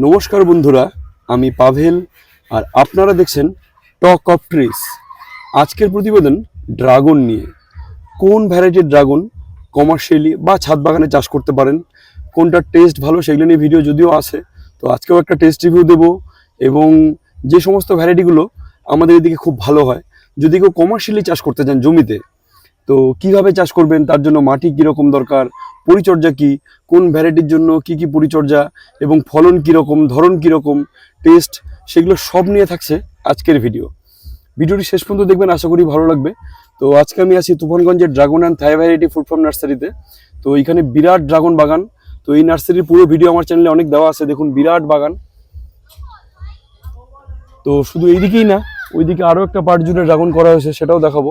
নমস্কার বন্ধুরা, আমি পাভেল, আর আপনারা দেখছেন টক অফ ট্রিস আজকের প্রতিবেদন ড্রাগন নিয়ে। কোন ভ্যারাইটির ড্রাগন কমার্শিয়ালি বা ছাদ বাগানে চাষ করতে পারেন? কোনটা টেস্ট ভালো সেগুলো নিয়ে ভিডিও যদিও আছে, তো আজকেও একটা টেস্ট রিভিউ দেবো। এবং যে সমস্ত ভ্যারাইটিগুলো আমাদের এদিকে খুব ভালো হয়, যদি কেউ কমার্শিয়ালি চাষ করতে চান জমিতে তো কীভাবে চাষ করবেন? তার জন্য মাটি কীরকম দরকার? পরিচর্যা কি? কোন ভ্যারাইটির জন্য কি কি পরিচর্যা? এবং ফলন কীরকম? ধরন কীরকম? টেস্ট? সেগুলো সব নিয়ে থাকছে আজকের ভিডিও। ভিডিওটি শেষ পর্যন্ত দেখবেন, আশা করি ভালো লাগবে। তো আজকে আমি আছি তুফানগঞ্জের dragon and Thai variety food farm নার্সারিতে তো এখানে বিরাট ড্রাগন বাগান। তো এই নার্সারির পুরো ভিডিও আমার চ্যানেলে অনেক দেওয়া আছে। দেখুন, বিরাট বাগান। তো শুধু এইদিকেই না, ওইদিকে আরও একটা পার্ট জুড়ে ড্রাগন করা হয়েছে, সেটাও দেখাবো।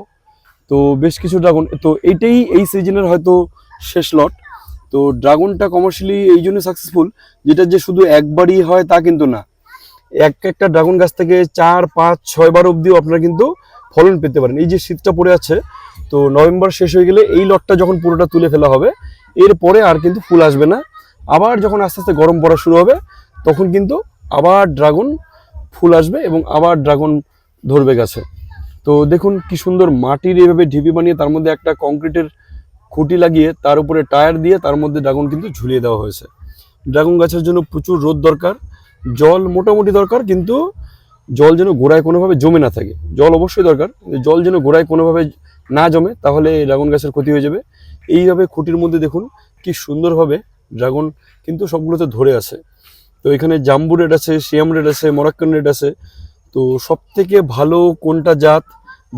তো বেশ কিছু ড্রাগন তো এইটাই এই সিজনের হয়তো শেষ লট তো ড্রাগনটা কমার্শিয়ালি এই জন্য সাকসেসফুল যেটা যে শুধু একবারই হয় তা কিন্তু না। এক একটা ড্রাগন গাছ থেকে চার, পাঁচ, ছয় বার অবধিও আপনারা কিন্তু ফলন পেতে পারেন। এই যে শীতটা পড়ে আছে, তো নভেম্বর শেষ হয়ে গেলে এই লটটা যখন পুরোটা তুলে ফেলা হবে এরপরে আর কিন্তু ফুল আসবে না। আবার যখন আস্তে আস্তে গরম পড়া শুরু হবে, তখন কিন্তু আবার ড্রাগন ফুল আসবে এবং আবার ড্রাগন ধরবে গাছে। তো দেখুন কি সুন্দর মাটির এইভাবে ঢিপি বানিয়ে তার মধ্যে একটা কংক্রিটের খুঁটি লাগিয়ে তার উপরে টায়ার দিয়ে তার মধ্যে ড্রাগন কিন্তু ঝুলিয়ে দেওয়া হয়েছে। ড্রাগন গাছের জন্য প্রচুর রোদ দরকার, জল মোটামুটি দরকার, কিন্তু জল যেন গোড়ায় কোনোভাবে জমে না থাকে। জল অবশ্যই দরকার জল যেন গোড়ায় কোনোভাবে না জমে, তাহলে ড্রাগন গাছের ক্ষতি হয়ে যাবে। এইভাবে খুঁটির মধ্যে দেখুন কি সুন্দরভাবে ড্রাগন কিন্তু সবগুলোতে ধরে আছে। তো এখানে জাম্বু রেড আছে শিয়াম রেড আছে, মরাক্কান রেড আছে তো সব থেকে ভালো কোনটা জাত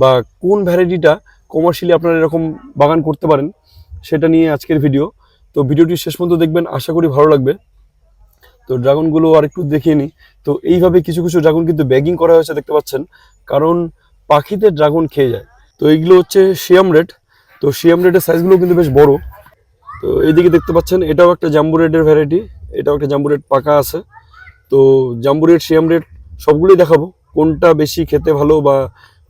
বা কোন ভ্যারাইটিটা কমার্শিয়ালি আপনারা এরকম বাগান করতে পারেন, সেটা নিয়ে আজকের ভিডিও তো ভিডিওটি শেষ পর্যন্ত দেখবেন, আশা করি ভালো লাগবে। তো ড্রাগনগুলো আর একটু দেখিয়ে নিই। তো এইভাবে কিছু কিছু ড্রাগন কিন্তু ব্যাগিং করা হয়েছে, দেখতে পাচ্ছেন। কারণ পাখিতে ড্রাগন খেয়ে যায়। তো এইগুলো হচ্ছে শিয়াম রেড। তো শিয়াম রেডের সাইজগুলো কিন্তু বেশ বড়। তো এইদিকে দেখতে পাচ্ছেন, এটাও একটা জাম্বু রেডের ভ্যারাইটি এটাও একটা জাম্বু রেড পাকা আছে। তো জাম্বু রেড শিয়াম রেড, সবগুলোই দেখাবো। কোনটা বেশি খেতে ভালো বা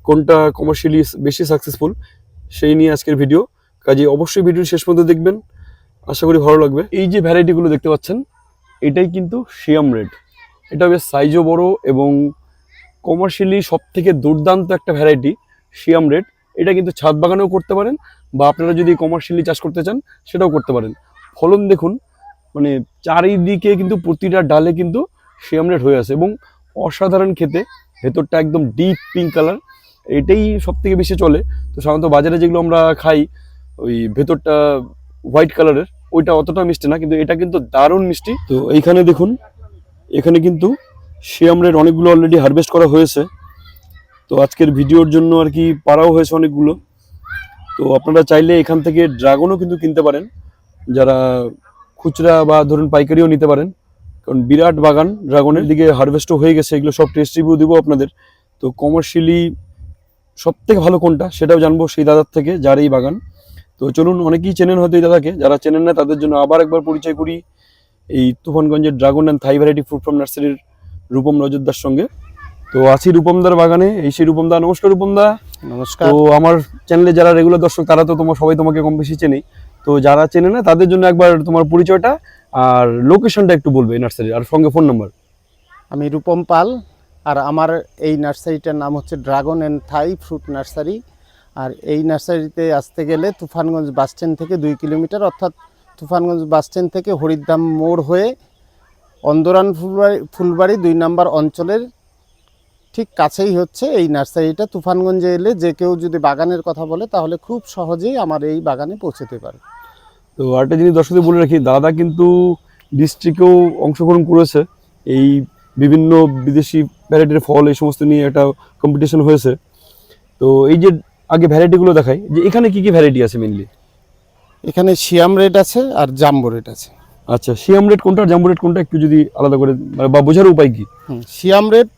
কোনটা কমার্শিয়ালি বেশি সাকসেসফুল সেই নিয়ে আজকের ভিডিও কাজে অবশ্যই ভিডিও শেষ পর্যন্ত দেখবেন। আশা করি ভালো লাগবে। এই যে ভ্যারাইটিগুলো দেখতে পাচ্ছেন, এটাই কিন্তু শিয়াম রেড এটা বেশ সাইজও বড় এবং কমার্শিয়ালি সব থেকে দুর্দান্ত একটা ভ্যারাইটি শিয়াম রেড এটা কিন্তু ছাদ বাগানেও করতে পারেন বা আপনারা যদি কমার্শিয়ালি চাষ করতে চান, সেটাও করতে পারেন। ফলন দেখুন মানে চারিদিকে কিন্তু প্রতিটা ডালে কিন্তু শিয়াম রেড হয়ে আছে এবং অসাধারণ খেতে। ভেতরটা একদম ডিপ পিঙ্ক কালার এটাই সব থেকে বেশি চলে। তো সাধারণত বাজারে যেগুলো আমরা খাই, ওই ভেতরটা হোয়াইট কালারের ওইটা অতটা মিষ্টি না, কিন্তু এটা কিন্তু দারুণ মিষ্টি। তো এইখানে দেখুন, এখানে কিন্তু শিয়ামরের অনেকগুলো অলরেডি হারভেস্ট করা হয়েছে। তো আজকের ভিডিওর জন্য আর কি পাড়াও হয়েছে অনেকগুলো। তো আপনারা চাইলে এখান থেকে ড্রাগনও কিন্তু কিনতে পারেন। যারা খুচরা বা ধরুন পাইকারিও নিতে পারেন। কারণ বিরাট বাগান ড্রাগনের দিকে হারভেস্টও হয়ে গেছে এগুলো সব টেস্ট রিভিউ দিব আপনাদের। তো কমার্শিয়ালি সব থেকে ভালো কোনটা সেটাও জানব সেই দাদার থেকে যার এই বাগান। তো চলুন অনেকেই চেনেন হয়তো এই দাদাকে যারা চেনেন না তাদের জন্য আবার একবার পরিচয় করি। এই তুফানগঞ্জের dragon and Thai variety fruit from নার্সারির রূপম নজরদার সঙ্গে। তো আছি রূপমদার বাগানে এই সেই রূপমদা নমস্কার রূপমদা। নমস্কার। তো আমার চ্যানেলে যারা রেগুলার দর্শক তারা তো তোমার সবাই তোমাকে কম বেশি চেনেই। তো যারা চেনে না তাদের জন্য একবার তোমার পরিচয়টা আর লোকেশনটা একটু বলবে নার্সারি আর সঙ্গে ফোন নাম্বার আমি রূপম পাল, আর আমার এই নার্সারিটার নাম হচ্ছে dragon and Thai fruit nursery. আর এই নার্সারিতে আসতে গেলে তুফানগঞ্জ বাস স্ট্যান্ড থেকে দুই কিলোমিটার, অর্থাৎ তুফানগঞ্জ বাস স্ট্যান্ড থেকে হরিদ্দাম মোড় হয়ে অন্দরান ফুলবাড়ি ফুলবাড়ি দুই নাম্বার অঞ্চলের ঠিক কাছেই হচ্ছে এই নার্সারিটা। তুফানগঞ্জে এলে যে কেউ যদি বাগানের কথা বলে, তাহলে খুব সহজেই আমার এই বাগানে পৌঁছতে পারে। তো আরেকটা জিনিস দর্শকদের বলে রাখি দাদা কিন্তু ডিস্ট্রিক্টেও অংশগ্রহণ করেছে। এই বিভিন্ন বিদেশি ভ্যারাইটির ফল এই সমস্ত নিয়ে একটা কম্পিটিশন হয়েছে। তো এই যে আগে ভ্যারাইটিগুলো দেখাই যে এখানে কি কি ভ্যারাইটি আছে মেনলি এখানে শিয়াম রেড আছে আর জাম্বো রেড আছে। আচ্ছা শিয়াম রেট কোনটা জাম্বো রেট কোনটা একটু যদি আলাদা করে মানে বা বোঝার উপায় কি? শিয়াম রেড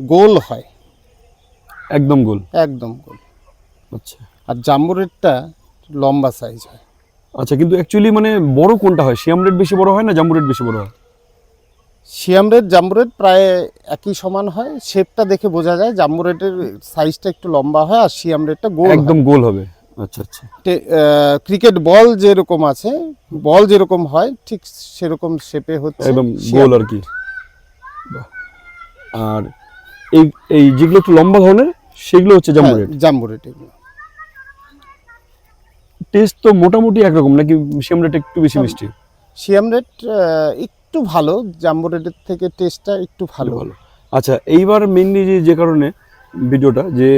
গোল হয়। একদম গোল। একদম গোল। আচ্ছা। আর জাম্বু রেডটা লম্বা সাইজ হয়। আচ্ছা কিন্তু অ্যাকচুয়ালি মানে বড় কোনটা হয়? শিয়াম রেট বেশি বড় হয় না জাম্বু রেট বেশি বড় হয়? শিয়াম রেড জাম্বু রেড প্রায় একই সমান হয়। শেপটা দেখে বোঝা যায় জাম্বু রেডের সাইজটা একটু লম্বা হয় আর শিয়াম রেডটা গোল একদম গোল হবে। আচ্ছা আচ্ছা। ক্রিকেট বল যেরকম আছে বল যেরকম হয় ঠিক সেরকম শেপে হচ্ছে একদম গোল আর কি। আর এই এই যেগুলো একটু লম্বা ধরনের সেগুলো হচ্ছে জাম্বো হ্যাঁ, রেড জাম্বো রেড এগুলো। টেস্ট তো মোটামুটি একরকম নাকি সেম রেট একটু বেশি মিষ্টি? রেড আহ, একটু ভালো জাম্বো রেডের থেকে টেস্টটা একটু ভালো। ভালো। আচ্ছা এইবার মেনলি যে যে কারণে ভিডিওটা যে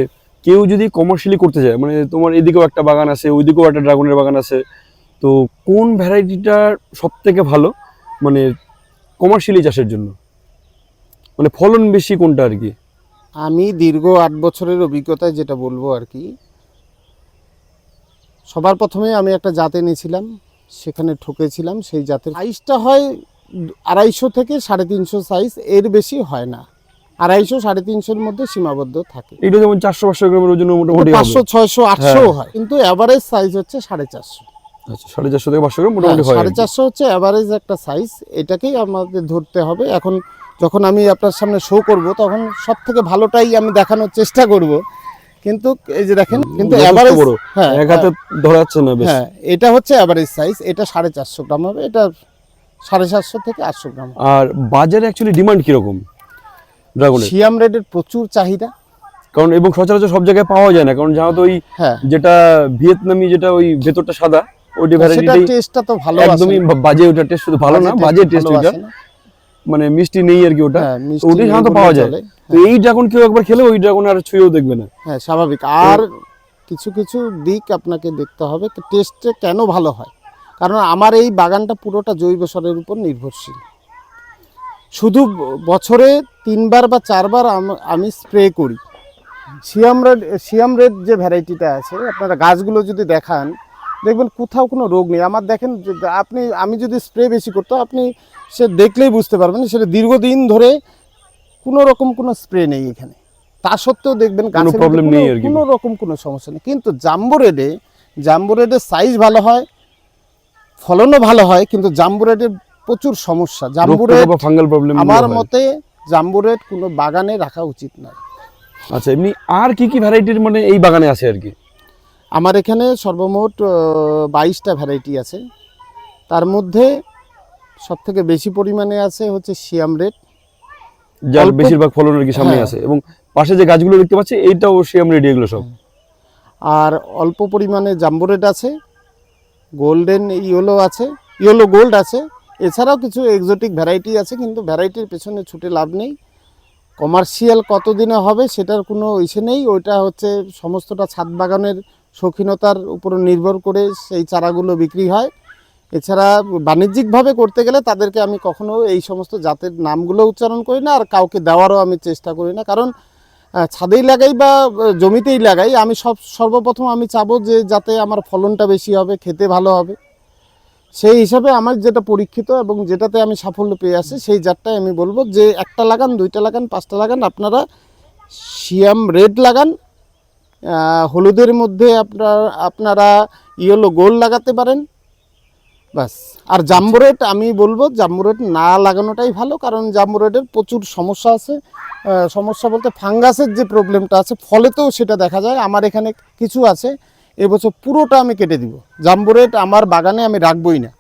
কেউ যদি কমার্শিয়ালি করতে চায় মানে তোমার এদিকেও একটা বাগান আছে ওইদিকেও একটা ড্রাগনের বাগান আছে তো কোন ভ্যারাইটিটা সব থেকে ভালো মানে কমার্শিয়ালি চাষের জন্য? মানে ফলন বেশি কোনটা আর কি? আমি দীর্ঘ আট বছরের অভিজ্ঞতায় যেটা বলব আর কি সবার প্রথমে আমি একটা জাতে নিয়েছিলাম সেখানে ঠকেছিলাম সেই জাতের সাইজটা হয় আড়াইশো থেকে সাড়ে তিনশো সাইজ এর বেশি হয় না। আড়াইশো সাড়ে তিনশোর মধ্যে সীমাবদ্ধ থাকে। এটা যেমন চারশো পাঁচশো গ্রামের ওজন মোটামুটি পাঁচশো ছয়শো আটশো হ্যাঁ। হয় কিন্তু অ্যাভারেজ সাইজ হচ্ছে সাড়ে চারশো। আচ্ছা সাড়ে চারশো থেকে পাঁচশো গ্রাম মোটামুটি হয় সাড়ে চারশো হচ্ছে অ্যাভারেজ একটা সাইজ এটাকেই আমাদের ধরতে হবে। এখন যখন আমি আপনার সামনে শো করব তখন সব থেকে ভালোটাই আমি দেখানোর চেষ্টা করব। কিন্তু এই যে দেখেন কিন্তু বড়। হ্যাঁ এক হাতে ধরা না বেশ। হ্যাঁ এটা হচ্ছে অ্যাভারেজ সাইজ এটা সাড়ে চারশো গ্রাম হবে এটা সাড়ে সাতশো থেকে আটশো গ্রাম আর বাজারে অ্যাকচুয়ালি ডিমান্ড কীরকম? ড্রাগনের সিয়াম রেডের প্রচুর চাহিদা। কারণ এবং সচরাচর সব জায়গায় পাওয়া যায় না কারণ জানো তো ওই হ্যাঁ। যেটা ভিয়েতনামি যেটা ওই ভেতরটা সাদা ওই সেটা ভ্যারাইটিটাই টেস্টটা তো ভালো একদমই বাজে ওটা টেস্ট শুধু ভালো না বাজে টেস্ট ওইটা মানে মিষ্টি নেই আর কি ওটা। হ্যাঁ ওটাই সাধারণত পাওয়া যায়। তো এই ড্রাগন কেউ একবার খেলে ওই ড্রাগন আর ছুঁয়েও দেখবে না। হ্যাঁ স্বাভাবিক। আর কিছু কিছু দিক আপনাকে দেখতে হবে টেস্টে কেন ভালো হয়? কারণ আমার এই বাগানটা পুরোটা জৈব সারের উপর নির্ভরশীল। শুধু বছরে তিনবার বা চারবার আমি স্প্রে করি। সিয়াম রেড সিয়াম রেড যে ভ্যারাইটিটা আছে আপনারা গাছগুলো যদি দেখান দেখবেন কোথাও কোনো রোগ নেই। আমার দেখেন আপনি আমি যদি স্প্রে বেশি করতো আপনি সে দেখলেই বুঝতে পারবেন সেটা দীর্ঘদিন ধরে কোনো রকম কোনো স্প্রে নেই এখানে। তা সত্ত্বেও দেখবেন গাছের কোনো- নেই আর কোনো রকম কোনো সমস্যা নেই। কিন্তু জাম্বো রেডে জাম্বো রেডের সাইজ ভালো হয় ফলনও ভালো হয় কিন্তু জাম্বো রেডের প্রচুর সমস্যা। জাম্বো রেড ফাঙ্গাল প্রবলেম আমার মতে জাম্বো রেড কোনো বাগানে রাখা উচিত নয়। আচ্ছা এমনি আর কি কি ভ্যারাইটির মানে এই বাগানে আছে আর কি? আমার এখানে সর্বমোট বাইশটা ভ্যারাইটি আছে। তার মধ্যে সব থেকে বেশি পরিমাণে আছে হচ্ছে সিয়াম রেড। যার বেশিরভাগ ফলন আর কি সামনে হ্যাঁ। আছে। এবং পাশে যে গাছগুলো দেখতে পাচ্ছি এইটাও সিয়াম রেডি এগুলো সব। আর অল্প পরিমাণে জাম্বোরেড আছে গোল্ডেন ইয়েলো আছে ইয়েলো গোল্ড আছে। এছাড়াও কিছু এক্সোটিক ভ্যারাইটি আছে কিন্তু ভ্যারাইটির পেছনে ছুটে লাভ নেই। কমার্শিয়াল কতদিনে হবে সেটার কোনো ইসে নেই। ওইটা হচ্ছে সমস্তটা ছাদ বাগানের শৌখিনতার উপর নির্ভর করে সেই চারাগুলো বিক্রি হয়। এছাড়া বাণিজ্যিকভাবে করতে গেলে তাদেরকে আমি কখনো এই সমস্ত জাতের নামগুলো উচ্চারণ করি না আর কাউকে দেওয়ারও আমি চেষ্টা করি না। কারণ ছাদেই লাগাই বা জমিতেই লাগাই, আমি সব, সর্বপ্রথম আমি চাবো যে যাতে আমার ফলনটা বেশি হবে, খেতে ভালো হবে। সেই হিসাবে আমার যেটা পরীক্ষিত এবং যেটাতে আমি সাফল্য পেয়ে আসি, সেই জাতটাই আমি বলব যে একটা লাগান, দুইটা লাগান, পাঁচটা লাগান, আপনারা শিয়াম রেড লাগান হলুদের মধ্যে আপনার, আপনারা ইয়েলো গোল্ড লাগাতে পারেন। বাস আর জাম্বুরেট আমি বলব জাম্বুরেট না লাগানোটাই ভালো কারণ জাম্বুরেটের প্রচুর সমস্যা আছে। সমস্যা বলতে ফাঙ্গাসের যে প্রবলেমটা আছে ফলেতেও সেটা দেখা যায়। আমার এখানে কিছু আছে এবছর পুরোটা আমি কেটে দিব। জাম্বুরেট আমার বাগানে আমি রাখবই না।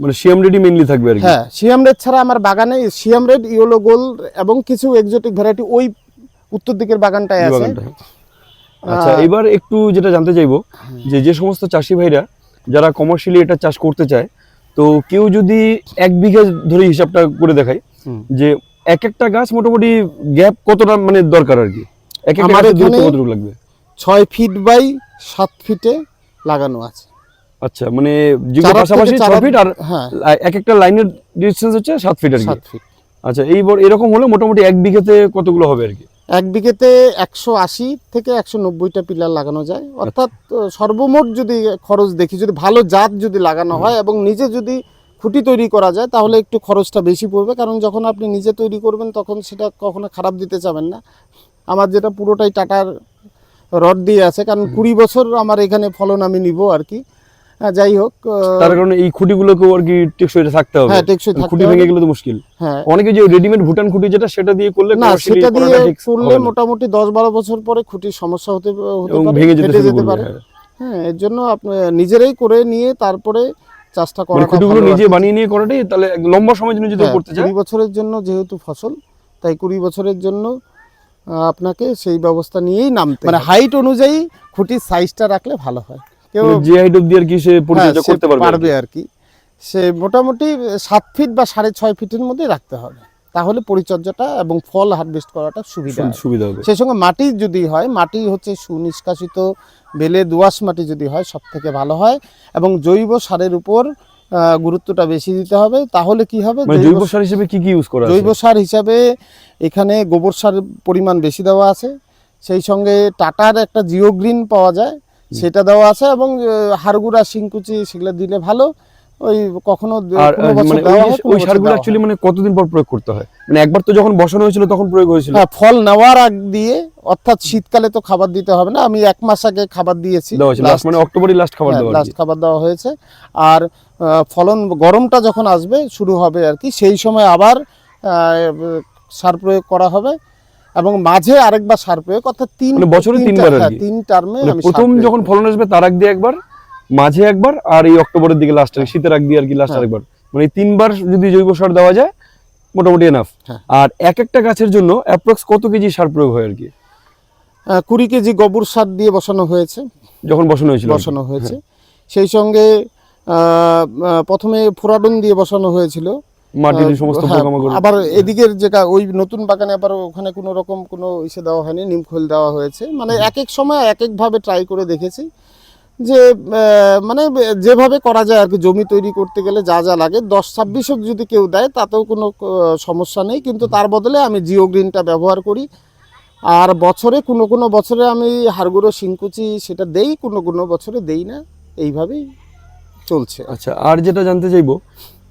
মানে সিয়াম রেডি মেনলি থাকবে আর কি? হ্যাঁ সিয়াম রেড ছাড়া আমার বাগানে সিয়াম রেড ইয়েলো গোল এবং কিছু এক্সোটিক ভ্যারাইটি ওই উত্তর দিকের বাগানটায় আছে। আচ্ছা এবার একটু যেটা জানতে চাইব যে যে সমস্ত চাষি ভাইরা যারা কমার্শিয়ালি এটা চাষ করতে চায় তো কেউ যদি এক বিঘা ধরে হিসাবটা করে দেখায় যে এক একটা গাছ মোটামুটি গ্যাপ কতটা মানে দরকার আর কি? এক একটা গাছের দূরত্ব কতটুকু লাগবে? ছয় ফিট বাই সাত ফিটে লাগানো আছে। আচ্ছা মানে যেগুলো পাশাপাশি ছ চারা- ফিট আর হ্যাঁ। এক একটা লাইনের ডিস্টেন্স হচ্ছে সাত ফিট আর কি? আচ্ছা এইবার এরকম হলে মোটামুটি এক বিঘাতে কতগুলো হবে আর কি? এক বিঘেতে একশো আশি থেকে একশো নব্বইটা পিলার লাগানো যায়। অর্থাৎ সর্বমোট যদি খরচ দেখি যদি ভালো জাত যদি লাগানো হয় এবং নিজে যদি খুঁটি তৈরি করা যায় তাহলে একটু খরচটা বেশি পড়বে। কারণ যখন আপনি নিজে তৈরি করবেন তখন সেটা কখনো খারাপ দিতে চাবেন না। আমার যেটা পুরোটাই টাটার রড দিয়ে আছে কারণ কুড়ি বছর আমার এখানে ফলন আমি নিব আর কি। যাই হোক তার কারণে এই খুঁটিগুলোকেও আর কি টেকসই থাকতে হবে। হ্যাঁ টেকসই খুঁটি ভেঙে গেলে তো মুশকিল। হ্যাঁ। অনেকে যে রেডিমেড ভুটান খুঁটি যেটা সেটা দিয়ে করলে না সেটা দিয়ে করলে মোটামুটি দশ বারো বছর পরে খুঁটির সমস্যা হতে হতে পারে ভেঙে যেতে পারে। হ্যাঁ। হ্যাঁ এর জন্য আপনি নিজেরাই করে নিয়ে তারপরে চাষটা মানে করা খুঁটিগুলো নিজে বানিয়ে নিয়ে করাটাই তাহলে লম্বা সময়ের জন্য যদি হ্যাঁ, করতে চায় কুড়ি বছরের জন্য যেহেতু ফসল তাই কুড়ি বছরের জন্য আপনাকে সেই ব্যবস্থা নিয়েই নামতে মানে হাইট অনুযায়ী খুঁটির সাইজটা রাখলে ভালো হয়। কেউ মানে যে হাইট আর কি সে পরিচর্যা হ্যাঁ, করতে পারবে আর কি। পারবে আর কি। সে মোটামুটি সাত ফিট বা সাড়ে ছয় ফিটের মধ্যে রাখতে হবে। তাহলে পরিচর্যাটা এবং ফল হারভেস্ট করাটা সুবিধা সুবিধা হবে। সেই সঙ্গে মাটি যদি হয় মাটি হচ্ছে সুনিষ্কাশিত বেলে দোআঁশ মাটি যদি হয় সব থেকে ভালো হয়। এবং জৈব সারের উপর গুরুত্বটা বেশি দিতে হবে। তাহলে কি হবে? মানে জৈব জৈব সার হিসেবে কি কি ইউজ করা জৈব সার হিসাবে এখানে গোবর সার পরিমাণ বেশি দেওয়া আছে। সেই সঙ্গে টাটার একটা জিও গ্রিন পাওয়া যায়। সেটা দেওয়া আছে এবং হাড়গুড়া শিংকুচি সেগুলো দিলে ভালো। ওই কখনো মানে ওই হয়, সারগুলো অ্যাকচুয়ালি মানে কতদিন পর প্রয়োগ করতে হয়? মানে একবার তো যখন বসানো হয়েছিল তখন প্রয়োগ হয়েছিল। হ্যাঁ ফল নেওয়ার আগ দিয়ে অর্থাৎ শীতকালে তো খাবার দিতে হবে না আমি এক মাস আগে খাবার দিয়েছি মানে অক্টোবরই লাস্ট খাবার দেওয়া লাস্ট খাবার দেওয়া হয়েছে। আর ফলন গরমটা যখন আসবে শুরু হবে আর কি সেই সময় আবার সার প্রয়োগ করা হবে। এবং মাঝে আরেকবার সার প্রয়োগ অর্থাৎ তিন মানে বছরে তিনবার হ্যাঁ। তিন টার্মে মানে প্রথম যখন ফলন আসবে তার আগ দিয়ে একবার মাঝে একবার আর এই অক্টোবরের দিকে লাস্ট শীতের আগ দিয়ে আর কি লাস্ট হ্যাঁ। আরেকবার। মানে তিনবার যদি জৈব সার দেওয়া যায় মোটামুটি এনাফ হ্যাঁ। আর এক একটা গাছের জন্য অ্যাপ্রক্স কত কেজি সার প্রয়োগ হয় আর কি? কুড়ি কেজি গোবর সার দিয়ে বসানো হয়েছে। যখন বসানো হয়েছিল বসানো হয়েছে। সেই সঙ্গে প্রথমে ফোরাডন দিয়ে বসানো হয়েছিল। মাটির সমস্ত হ্যাঁ, পোকামাকড়। আবার এদিকের যেটা ওই নতুন বাগানে আবার ওখানে কোনো রকম কোনো ইসে দেওয়া হয়নি নিমখোল দেওয়া হয়েছে। মানে এক এক সময় এক এক ভাবে ট্রাই করে দেখেছি যে মানে যেভাবে করা যায় আর কি জমি তৈরি করতে গেলে যা যা লাগে। দশ ছাব্বিশক যদি কেউ দেয় তাতেও কোনো সমস্যা নেই। কিন্তু তার বদলে আমি জিও গ্রিনটা ব্যবহার করি। আর বছরে কোনো কোনো বছরে আমি হাড়গুঁড়ো শিংকুচি সেটা দেই কোনো কোনো বছরে দেই না। এইভাবেই চলছে। আচ্ছা আর যেটা জানতে চাইব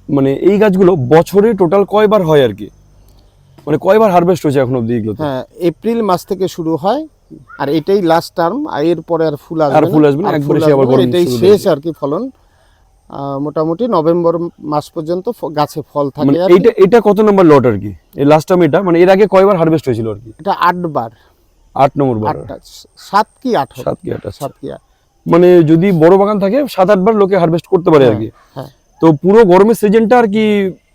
মানে এই গাছগুলো বছরে টোটাল কয়বার হয় আর কি? মানে কয়বার হারভেস্ট হয়েছে এখন অব্দি এগুলো হ্যাঁ এপ্রিল মাস থেকে শুরু হয় আর এটাই লাস্ট টার্ম আর এরপরে আর ফুল আসবে আর ফুল আসবে না, একবারে আবার গরম এটাই শেষ আর কি ফলন। মোটামুটি নভেম্বর মাস পর্যন্ত গাছে ফল মানে থাকে আর কি। এইটা এটা কত নম্বর লট আর কি? এই লাস্ট টাইম এটা? মানে এর আগে কয়বার হারভেস্ট হয়েছিল আর কি? এটা আটবার। আট নম্বর বার। সাত কি আট সাত কি আট আচ্ছা। সাত কি আট। মানে যদি বড় বাগান থাকে সাত আটবার লোকে হারভেস্ট করতে পারে আর কি। হ্যাঁ। তো পুরো গরমের সিজনটা আর কি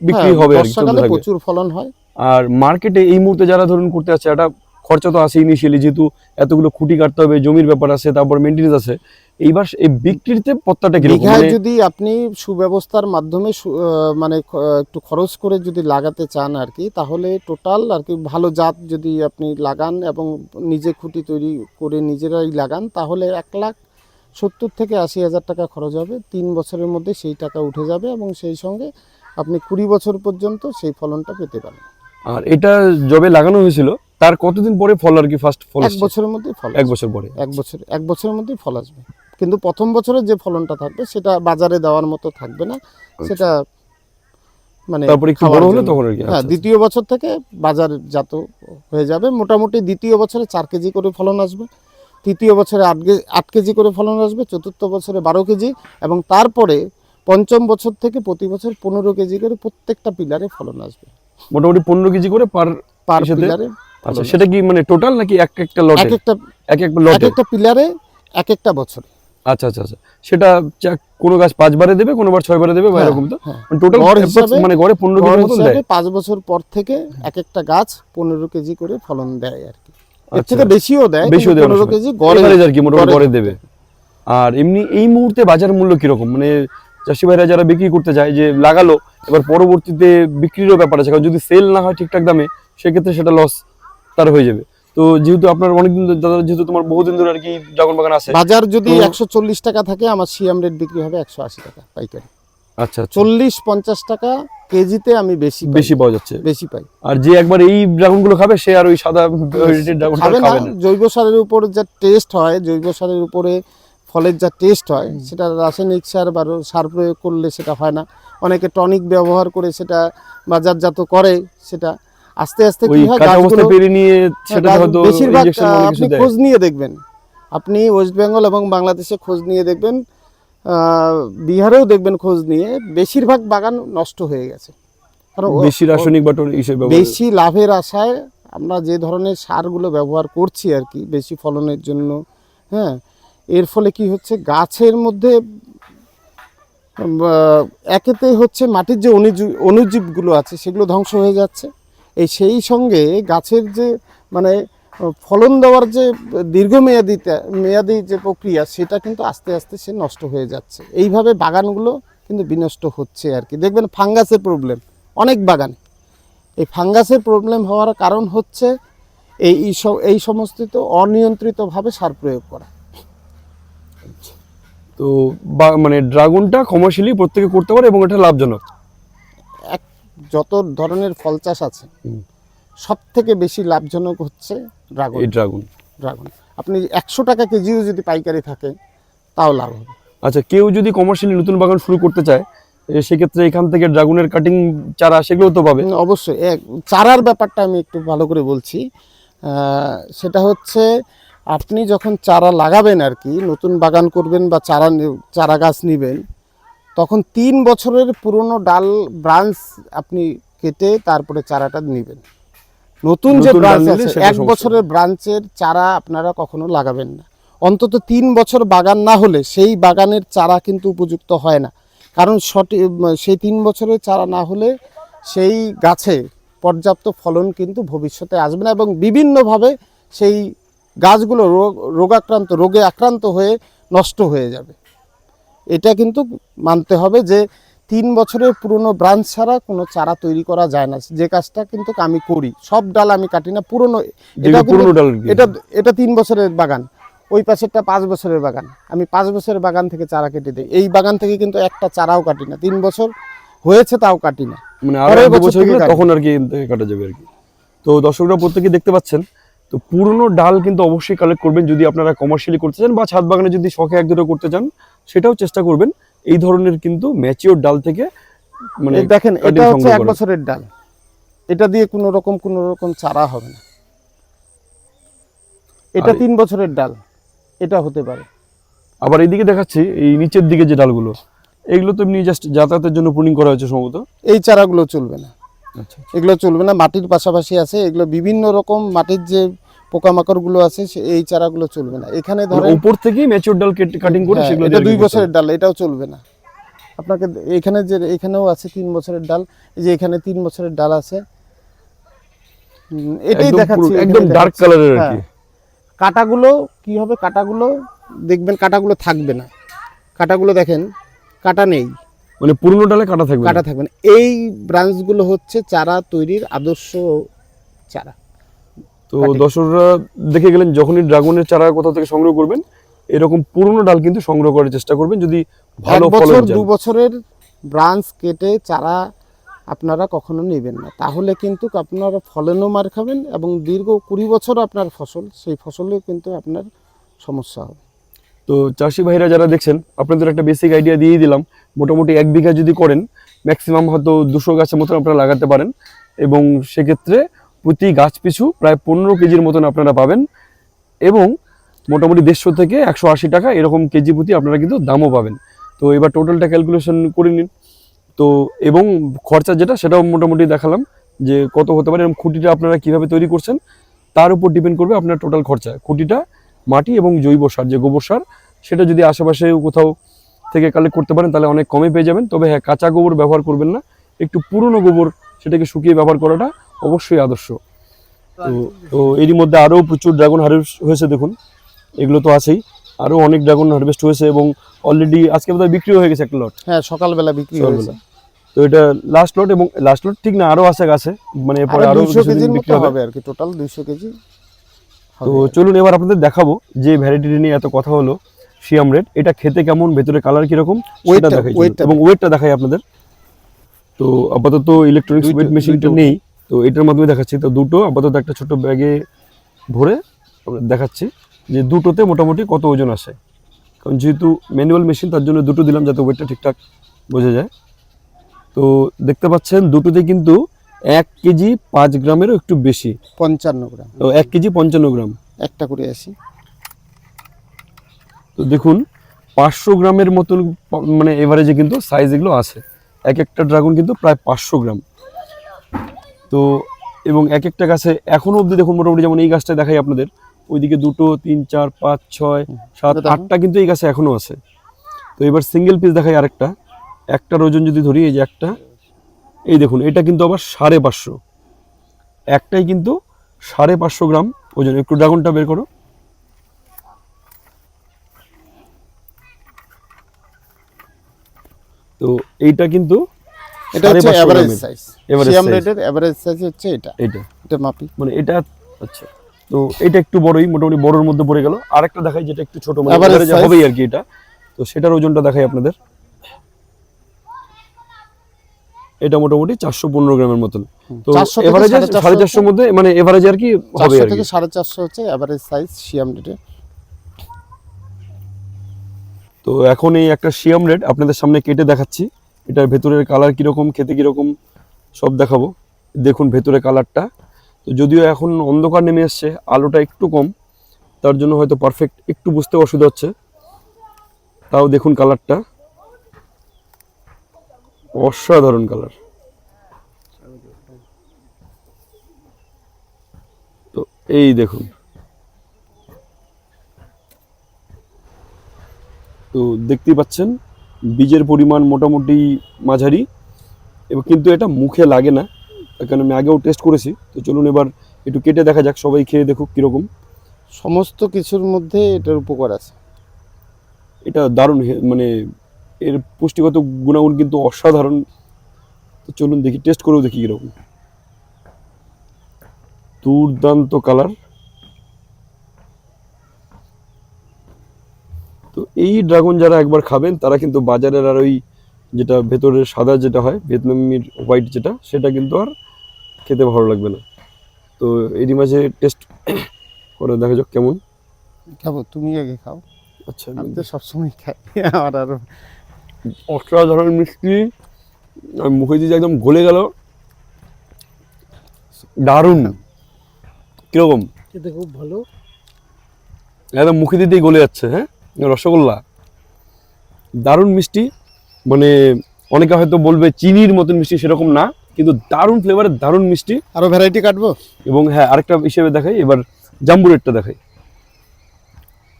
বিক্রি হ্যাঁ, হবে কি প্রচুর ফলন হয়। আর মার্কেটে এই মুহূর্তে যারা ধরুন করতে আছে একটা খরচা তো আছে ইনিশিয়ালি যেহেতু এতগুলো খুঁটি কাটতে হবে জমির ব্যাপার আছে তারপর মেনটেন্স আছে। এইবার এই বিক্রিতে পত্তাটা কীরকম? বিঘায় মানে যদি আপনি সুব্যবস্থার মাধ্যমে মানে একটু খরচ করে যদি লাগাতে চান আর কি তাহলে টোটাল আর কি ভালো জাত যদি আপনি লাগান এবং নিজে খুঁটি তৈরি করে নিজেরাই লাগান তাহলে এক লাখ সত্তর থেকে আশি হাজার টাকা খরচ হবে। তিন বছরের মধ্যে সেই টাকা উঠে যাবে এবং সেই সঙ্গে আপনি কুড়ি বছর পর্যন্ত সেই ফলনটা পেতে পারেন। আর এটা জবে লাগানো হয়েছিল তার কতদিন পরে ফল আর কি ফার্স্ট ফল এক বছরের মধ্যে ফল এক বছর পরে। এক বছর এক বছরের মধ্যেই ফল আসবে। কিন্তু প্রথম বছরে যে ফলনটা থাকবে সেটা বাজারে দেওয়ার মতো থাকবে না। সেটা মানে তারপরে একটু বড় হলে। তখন আর কি হ্যাঁ আচ্ছা, দ্বিতীয় বছর থেকে বাজার বাজারজাত হয়ে যাবে। মোটামুটি দ্বিতীয় বছরে চার কেজি করে ফলন আসবে। তৃতীয় বছরে আট আট কেজি করে ফলন আসবে চতুর্থ বছরে বারো কেজি এবং তারপরে পঞ্চম বছর থেকে প্রতি বছর পনেরো কেজি করে প্রত্যেকটা পিলারে ফলন আসবে। মোটামুটি পনেরো কেজি করে পার পার পিলারে আচ্ছা সেটা কি মানে টোটাল নাকি এক একটা লটে এক একটা এক এক এক একটা পিলারে এক একটা বছরে। আচ্ছা আচ্ছা আচ্ছা। সেটা কোনো গাছ পাঁচবারে দেবে কোনো বার ছয়বারে দেবে বা হ্যাঁ, এরকম তো? হ্যাঁ। টোটাল মানে গড়ে পনেরো গড় কেজির মতন দেয়? পাঁচ বছর পর থেকে এক একটা গাছ পনেরো কেজি করে ফলন দেয় আর কি। এর আচ্ছা। থেকে বেশিও দেয় বেশিও দেয় পনেরো কেজি গড়ে আর কি মোটামুটি গড়ে- গড়ে দেবে। আর এমনি এই মুহূর্তে বাজার মূল্য কীরকম? মানে চাষি ভাইরা যারা বিক্রি করতে যায় যে লাগালো এবার পরবর্তীতে বিক্রিরও ব্যাপার আছে। কারণ যদি সেল না হয় ঠিকঠাক দামে সেক্ষেত্রে সেটা লস তার হয়ে যাবে। তো যেহেতু আপনার অনেকদিন ধরে- দাদা যেহেতু তোমার বহুদিন ধরে আর কি ড্রাগন বাগান আছে বাজার যদি একশো চল্লিশ টাকা থাকে আমার সিএম রেট বিক্রি হবে একশো আশি টাকা পাইকারি। আচ্ছা আচ্ছা। চল্লিশ পঞ্চাশ টাকা কেজিতে আমি বেশি বেশি পাওয়া যাচ্ছে। বেশি পাই। আর যে একবার এই ড্রাগনগুলো খাবে সে আর ওই সাদা ড্রাগন খাবে না জৈব সারের উপর যা টেস্ট হয় জৈব সারের উপরে ফলের যা টেস্ট হয় সেটা রাসায়নিক সার বা সার প্রয়োগ করলে সেটা হয় না। অনেকে টনিক ব্যবহার করে সেটা বাজারজাত করে সেটা। আস্তে আস্তে কি হয় গাছগুলো নিয়ে সেটা হয়তো বেশিরভাগ আপনি খোঁজ নিয়ে দেখবেন। আপনি ওয়েস্ট বেঙ্গল এবং বাংলাদেশে খোঁজ নিয়ে দেখবেন। বিহারেও দেখবেন খোঁজ নিয়ে বেশিরভাগ বাগান নষ্ট হয়ে গেছে। কারণ বেশি রাসায়নিক হিসেবে বেশি লাভের আশায় আমরা যে ধরনের সারগুলো ব্যবহার করছি আর কি বেশি ফলনের জন্য হ্যাঁ এর ফলে কি হচ্ছে গাছের মধ্যে একেতে হচ্ছে মাটির যে অনুজীব অনুজীবগুলো আছে সেগুলো ধ্বংস হয়ে যাচ্ছে। এই সেই সঙ্গে গাছের যে মানে ফলন দেওয়ার যে দীর্ঘমেয়াদী মেয়াদী যে প্রক্রিয়া সেটা কিন্তু আস্তে আস্তে সে নষ্ট হয়ে যাচ্ছে। এইভাবে বাগানগুলো কিন্তু বিনষ্ট হচ্ছে আর কি। দেখবেন ফাঙ্গাসের প্রবলেম অনেক বাগান। এই ফাঙ্গাসের প্রবলেম হওয়ার কারণ হচ্ছে এই এই সমস্ত তো অনিয়ন্ত্রিতভাবে সার প্রয়োগ করা। তো বা মানে ড্রাগনটা কমার্শিয়ালি প্রত্যেকে করতে পারে এবং এটা লাভজনক? এক যত ধরনের ফল চাষ আছে। সব থেকে বেশি লাভজনক হচ্ছে ড্রাগন। ড্রাগন। ড্রাগন। আপনি একশো টাকা কেজিও যদি পাইকারি থাকে তাও লাভ হবে। আচ্ছা কেউ যদি কমার্শিয়ালি নতুন বাগান শুরু করতে চায় সেক্ষেত্রে এখান থেকে ড্রাগনের কাটিং চারা সেগুলো তো পাবে। অবশ্যই। এক চারার ব্যাপারটা আমি একটু ভালো করে বলছি। সেটা হচ্ছে আপনি যখন চারা লাগাবেন আর কি নতুন বাগান করবেন বা চারা চারা গাছ নেবেন তখন তিন বছরের পুরনো ডাল ব্রাঞ্চ আপনি কেটে তারপরে চারাটা নেবেন। নতুন যে ব্রাঞ্চ আছে এক বছরের ব্রাঞ্চের চারা আপনারা কখনো লাগাবেন না। অন্তত তিন বছর বাগান না হলে সেই বাগানের চারা কিন্তু উপযুক্ত হয় না। কারণ সঠিক সেই তিন বছরের চারা না হলে সেই গাছে পর্যাপ্ত ফলন কিন্তু ভবিষ্যতে আসবে না এবং বিভিন্নভাবে সেই গাছগুলো রোগ রোগাক্রান্ত রোগে আক্রান্ত হয়ে নষ্ট হয়ে যাবে। এটা কিন্তু মানতে হবে যে তিন বছরের পুরনো ব্রাঞ্চ ছাড়া কোনো চারা তৈরি করা যায় না। যে কাজটা কিন্তু আমি করি। সব ডাল আমি কাটি না পুরনো এটা এটা এটা তিন বছরের বাগান। ওই পাশেরটা পাঁচ বছরের বাগান। আমি পাঁচ বছরের বাগান থেকে চারা কেটে দিই। এই বাগান থেকে কিন্তু একটা চারাও কাটি না। তিন বছর হয়েছে তাও কাটি না। মানে। তখন আর কি কাটা যাবে আর কি। তো দর্শকরা প্রত্যেকে দেখতে পাচ্ছেন তো পুরনো ডাল কিন্তু অবশ্যই কালেক্ট করবেন। যদি আপনারা কমার্শিয়ালি করতে চান বা ছাদ বাগানে যদি শখে এক দুটো করতে চান সেটাও চেষ্টা করবেন। এই ধরনের কিন্তু ম্যাচিওর ডাল থেকে মানে দেখেন এটা হচ্ছে এক বছরের ডাল। এটা দিয়ে কোনো রকম কোনো রকম চারা হবে না। এটা তিন বছরের ডাল। এটা হতে পারে। আবার এইদিকে দেখাচ্ছি এই নিচের দিকে যে ডালগুলো এগুলো তো এমনি জাস্ট যাতায়াতের জন্য প্রুনিং করা হয়েছে সম্ভবত? এই চারাগুলো চলবে না। আচ্ছা। এগুলো চলবে না মাটির পাশাপাশি আছে। এগুলো বিভিন্ন রকম মাটির যে পোকামাকড়গুলো আছে এই চারাগুলো চলবে না। এখানে মানে ধরেন উপর থেকেই ম্যাচিওর ডাল কাটিং করে হ্যাঁ, সেগুলো এটা দুই বছরের ডাল এটাও চলবে না। আপনাকে এখানে যে এখানেও আছে তিন বছরের ডাল। এই যে এখানে তিন বছরের ডাল আছে। এটাই দেখাচ্ছি একদম ডার্ক কালারের আর হ্যাঁ। কি। কাটাগুলো কি হবে? কাটাগুলো দেখবেন কাটাগুলো থাকবে না। কাটাগুলো দেখেন কাটা নেই। মানে পুরনো ডালে কাটা থাকবে কাটা থাকবে না। এই ব্রাঞ্চগুলো হচ্ছে চারা তৈরির আদর্শ চারা। তো। দর্শকরা দেখে গেলেন যখনই ড্রাগনের চারা কোথাও থেকে সংগ্রহ করবেন এরকম পুরনো ডাল কিন্তু সংগ্রহ করার চেষ্টা করবেন যদি ভালো বছর দু বছরের ব্রাঞ্চ কেটে চারা আপনারা কখনো নেবেন না। তাহলে কিন্তু আপনারা ফলনও মার খাবেন এবং দীর্ঘ কুড়ি বছর আপনার ফসল সেই ফসলেও কিন্তু আপনার সমস্যা হবে। তো চাষি ভাইরা যারা দেখছেন আপনাদের একটা বেসিক আইডিয়া দিয়ে দিলাম। মোটামুটি এক বিঘা যদি করেন ম্যাক্সিমাম হয়তো দুশো গাছের মতন আপনারা লাগাতে পারেন। এবং সেক্ষেত্রে প্রতি গাছ পিছু প্রায় পনেরো কেজির মতন আপনারা পাবেন। এবং মোটামুটি দেড়শো থেকে একশো আশি টাকা এরকম কেজি প্রতি আপনারা কিন্তু দামও পাবেন। তো এবার টোটালটা ক্যালকুলেশন করে নিন। তো এবং খরচা যেটা, সেটাও মোটামুটি দেখালাম যে কত হতে পারে এবং খুঁটিটা আপনারা কীভাবে তৈরি করছেন, তার উপর ডিপেন্ড করবে আপনার টোটাল খরচা। খুঁটিটা মাটি এবং জৈব সার, যে গোবর সার, সেটা যদি আশেপাশে কোথাও থেকে কালেক্ট করতে পারেন, তাহলে অনেক কমে পেয়ে যাবেন। তবে হ্যাঁ কাঁচা গোবর ব্যবহার করবেন না। একটু পুরনো গোবর সেটাকে শুকিয়ে ব্যবহার করাটা অবশ্যই আদর্শ। তো তো এরই মধ্যে আরও প্রচুর ড্রাগন হারভেস্ট হয়েছে দেখুন। এগুলো তো আছেই। আরও অনেক ড্রাগন হারভেস্ট হয়েছে এবং অলরেডি আজকে বোধহয় বিক্রি হয়ে গেছে একটা লট হ্যাঁ সকালবেলা বিক্রি হয়েছে। সকালবেলা। তো এটা লাস্ট লট এবং লাস্ট লট ঠিক না আরও আছে গাছে মানে এরপরে আরও আরও কেজির বিক্রি হবে। আর কি টোটাল দুইশো কেজি তো চলুন এবার আপনাদের দেখাবো যে ভ্যারাইটি নিয়ে এত কথা হলো শিয়াম রেড। এটা খেতে কেমন ভেতরে কালার কীরকম ওয়েটটা দেখাই। এবং ওয়েটটা দেখাই আপনাদের। তো আপাতত ইলেকট্রনিক্স ওয়েট মেশিনটা নেই। তো এটার মাধ্যমে দেখাচ্ছি। তো দুটো আপাতত একটা ছোট ব্যাগে ভরে দেখাচ্ছি যে দুটোতে মোটামুটি কত ওজন আসে। কারণ যেহেতু ম্যানুয়াল মেশিন তার জন্য দুটো দিলাম যাতে ওয়েটটা ঠিকঠাক বোঝা যায়। তো দেখতে পাচ্ছেন দুটোতে কিন্তু এক কেজি পাঁচ গ্রামেরও একটু বেশি। পঞ্চান্ন গ্রাম। তো এক কেজি পঞ্চান্ন গ্রাম। একটা করে আসি তো দেখুন পাঁচশো গ্রামের মতন মানে এভারেজে কিন্তু সাইজ এগুলো আছে। এক একটা ড্রাগন কিন্তু প্রায় পাঁচশো গ্রাম। তো এবং এক একটা গাছে এখনও অবধি দেখুন মোটামুটি যেমন এই গাছটা দেখাই আপনাদের ওইদিকে দুটো তিন চার পাঁচ ছয় সাত আটটা কিন্তু এই গাছে এখনও আছে। তো এবার সিঙ্গেল পিস দেখাই আরেকটা। একটার ওজন যদি ধরি এই যে একটা এই দেখুন এটা কিন্তু আবার সাড়ে পাঁচশো। একটাই কিন্তু সাড়ে পাঁচশো গ্রাম ওজন। একটু ড্রাগনটা বের করো। তো এইটা কিন্তু এটা হচ্ছে এভারেজ সাইজ সিয়াম রেটের এভারেজ সাইজ হচ্ছে এটা। এইটা। এটা মাপি। মানে এটা আচ্ছা। তো এটা একটু বড়ই মোটামুটি বড়র মধ্যে পড়ে গেল। আরেকটা দেখাই যেটা একটু ছোট মানে average হবেই আর কি এটা। তো সেটার ওজনটা দেখাই আপনাদের। এটা মোটামুটি চারশো পনেরো গ্রামের মতন। তো 400 এভারেজে সাড়ে চারশোর মধ্যে মানে এভারেজ আর কি হবে থেকে সাড়ে চারশো হচ্ছে এভারেজ সাইজ সিয়াম রেটের তো এখন এই একটা শিয়াম রেড আপনাদের সামনে কেটে দেখাচ্ছি। এটার ভেতরের কালার কীরকম, খেতে কীরকম, সব দেখাবো। দেখুন ভেতরে কালারটা তো যদিও এখন অন্ধকার নেমে এসছে, আলোটা একটু কম, তার জন্য হয়তো পারফেক্ট একটু বুঝতে অসুবিধা হচ্ছে। তাও দেখুন কালারটা অসাধারণ কালার তো এই দেখুন। তো দেখতেই পাচ্ছেন বীজের পরিমাণ মোটামুটি মাঝারি এবং কিন্তু এটা মুখে লাগে না কারণ আমি আগেও টেস্ট করেছি তো চলুন এবার একটু কেটে দেখা যাক সবাই খেয়ে দেখুক কীরকম। সমস্ত কিছুর মধ্যে এটার উপকার আছে। এটা দারুণ মানে এর পুষ্টিগত গুণাগুণ কিন্তু অসাধারণ। তো চলুন দেখি টেস্ট করেও দেখি কীরকম। দুর্দান্ত কালার তো এই ড্রাগন যারা একবার খাবেন তারা কিন্তু বাজারের আর ওই যেটা ভেতরের সাদা যেটা হয় ভিয়েতনামির হোয়াইট যেটা সেটা কিন্তু আর খেতে ভালো লাগবে না। তো এরই মাঝে টেস্ট করে দেখা যাক কেমন। খাব তুমি আগে খাও। আচ্ছা আমি তো সবসময় খাই আমার আর অসাধারণ মিষ্টি। আর মুখে দিয়ে একদম গলে গেল দারুণ। কীরকম? খেতে খুব ভালো। একদম মুখে দিতেই গলে যাচ্ছে হ্যাঁ? রসগোল্লা। দারুণ মিষ্টি। মানে অনেকে হয়তো বলবে চিনির মতন মিষ্টি সেরকম না কিন্তু দারুণ ফ্লেভারের দারুণ মিষ্টি। আরও ভ্যারাইটি কাটবো? এবং হ্যাঁ আরেকটা হিসেবে দেখাই এবার জাম্বু রেটটা দেখাই।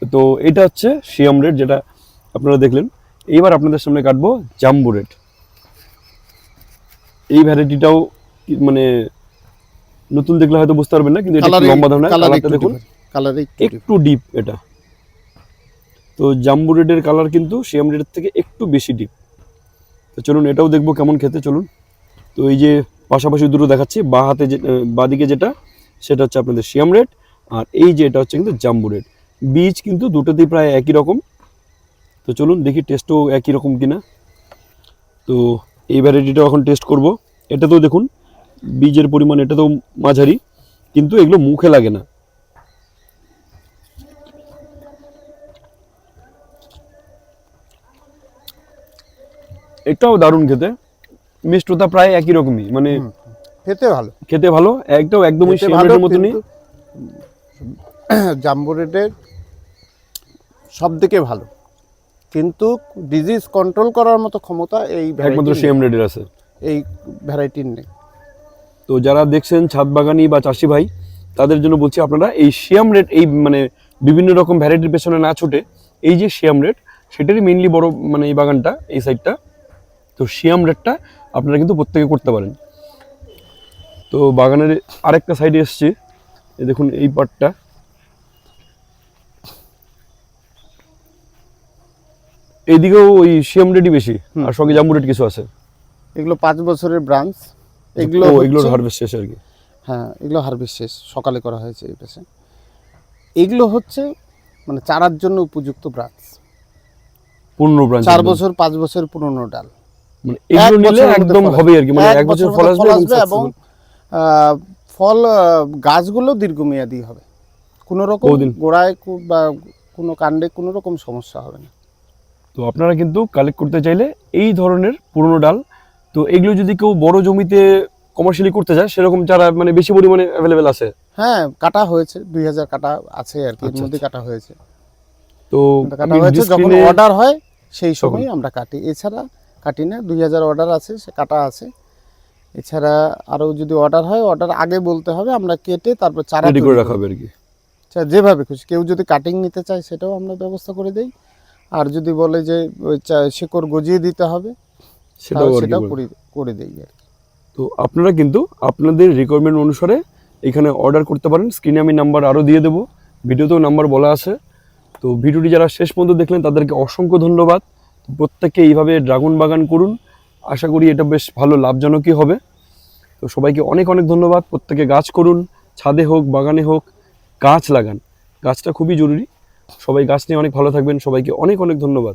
তো এটা হচ্ছে শিয়াম রেট যেটা আপনারা দেখলেন। এইবার আপনাদের সামনে কাটবো জাম্বু রেট। এই ভ্যারাইটিটাও মানে নতুন দেখলে হয়তো বুঝতে পারবেন না কিন্তু এটা লম্বা ধরনের কালারটা দেখুন। কালারে একটু ডিপ এটা। তো জাম্বু রেডের কালার কিন্তু শিয়াম রেডের থেকে একটু বেশি ডিপ তো চলুন এটাও দেখব কেমন খেতে, চলুন। তো এই যে পাশাপাশি দুটো দেখাচ্ছি, বা হাতে যে বাদিকে যেটা, সেটা হচ্ছে আপনাদের শিয়াম রেড, আর এই যে এটা হচ্ছে কিন্তু জাম্বু রেড। বীজ কিন্তু দুটোতেই প্রায় একই রকম। তো চলুন দেখি টেস্টও একই রকম কিনা। তো এই ভ্যারাইটিটাও এখন টেস্ট করব। এটাতেও দেখুন, বীজের পরিমাণ এটাতেও মাঝারি, কিন্তু এগুলো মুখে লাগে না। এটাও দারুণ খেতে। মিষ্টতা প্রায় একই রকমই মানে খেতে ভালো। খেতে ভালো একটাও একদমই খেতে শিয়ামের ভালো, মতনই। কিন্তু জাম্বো রেটের সব দিকে ভালো। কিন্তু ডিজিজ কন্ট্রোল করার মতো ক্ষমতা এই একমাত্র শিয়াম রেডের আছে। এই ভ্যারাইটির নেই। তো যারা দেখছেন ছাদ বাগানি বা চাষি ভাই তাদের জন্য বলছি আপনারা এই শিয়াম রেট এই মানে বিভিন্ন রকম ভ্যারাইটির পেছনে না ছুটে এই যে শিয়াম রেট সেটারই মেইনলি বড় মানে এই বাগানটা এই সাইডটা তো শিয়াম রেটটা আপনারা কিন্তু প্রত্যেকে করতে পারেন। তো বাগানের আরেকটা সাইডে এসছি। এই দেখুন এই পার্টটা এইদিকেও ওই শিয়াম রেটই বেশি আর সঙ্গে জাম্বু রেট কিছু আছে। এগুলো পাঁচ বছরের ব্রাঞ্চ। এগুলো হচ্ছে- হারভেস্ট শেষ আর কি। হ্যাঁ এগুলো হারভেস্ট শেষ। সকালে করা হয়েছে এই পাশে। এগুলো হচ্ছে মানে চারার জন্য উপযুক্ত ব্রাঞ্চ। পনেরো ব্রাঞ্চ চার বছর পাঁচ বছর পুরনো ডাল। মানে এগুলো নিলে একদম ফল হবে আর কি মানে এক বছর ফল আসবে এবং এবং successful। আহ, ফল গাছগুলো দীর্ঘমেয়াদী হবে। কোনো রকম গোড়ায় বা কোনো কাণ্ডে কোনো রকম সমস্যা হবে না। তো আপনারা কিন্তু কালেক্ট করতে চাইলে এই ধরনের পুরনো ডাল তো এগুলো যদি কেউ বড় জমিতে কমার্শিয়ালি করতে চায় সেরকম চারা মানে বেশি পরিমাণে অ্যাভেলেবেল আছে? হ্যাঁ কাটা হয়েছে দুই হাজার কাটা আছে আর কি এর আচ্ছা, মধ্যে কাটা হয়েছে। তো কাটা হয়েছে যখন অর্ডার হয় সেই সময় আমরা কাটি। এছাড়া কাটি না দুই হাজার অর্ডার আছে সে কাটা আছে। এছাড়া আরও যদি অর্ডার হয় অর্ডার আগে বলতে হবে আমরা কেটে তারপর চারা রেডি করে করি। রাখা হবে আর কি। সে যেভাবে খুশি। কেউ যদি কাটিং নিতে চায় সেটাও আমরা ব্যবস্থা করে দেই। আর যদি বলে যে ওই চা- শিকড় গজিয়ে দিতে হবে সেটাও সেটাও করে করে দেই আর কি। তো আপনারা কিন্তু আপনাদের রিকোয়ারমেন্ট অনুসারে এখানে অর্ডার করতে পারেন। স্ক্রিনে আমি নাম্বার আরও দিয়ে দেবো। ভিডিওতেও নাম্বার বলা আছে। তো ভিডিওটি যারা শেষ পর্যন্ত দেখলেন তাদেরকে অসংখ্য ধন্যবাদ। প্রত্যেককে এইভাবে ড্রাগন বাগান করুন। আশা করি এটা বেশ ভালো লাভজনকই হবে। তো সবাইকে অনেক অনেক ধন্যবাদ। প্রত্যেকে গাছ করুন, ছাদে হোক, বাগানে হোক, গাছ লাগান। গাছটা খুবই জরুরি। সবাই গাছ নিয়ে অনেক ভালো থাকবেন। সবাইকে অনেক অনেক ধন্যবাদ।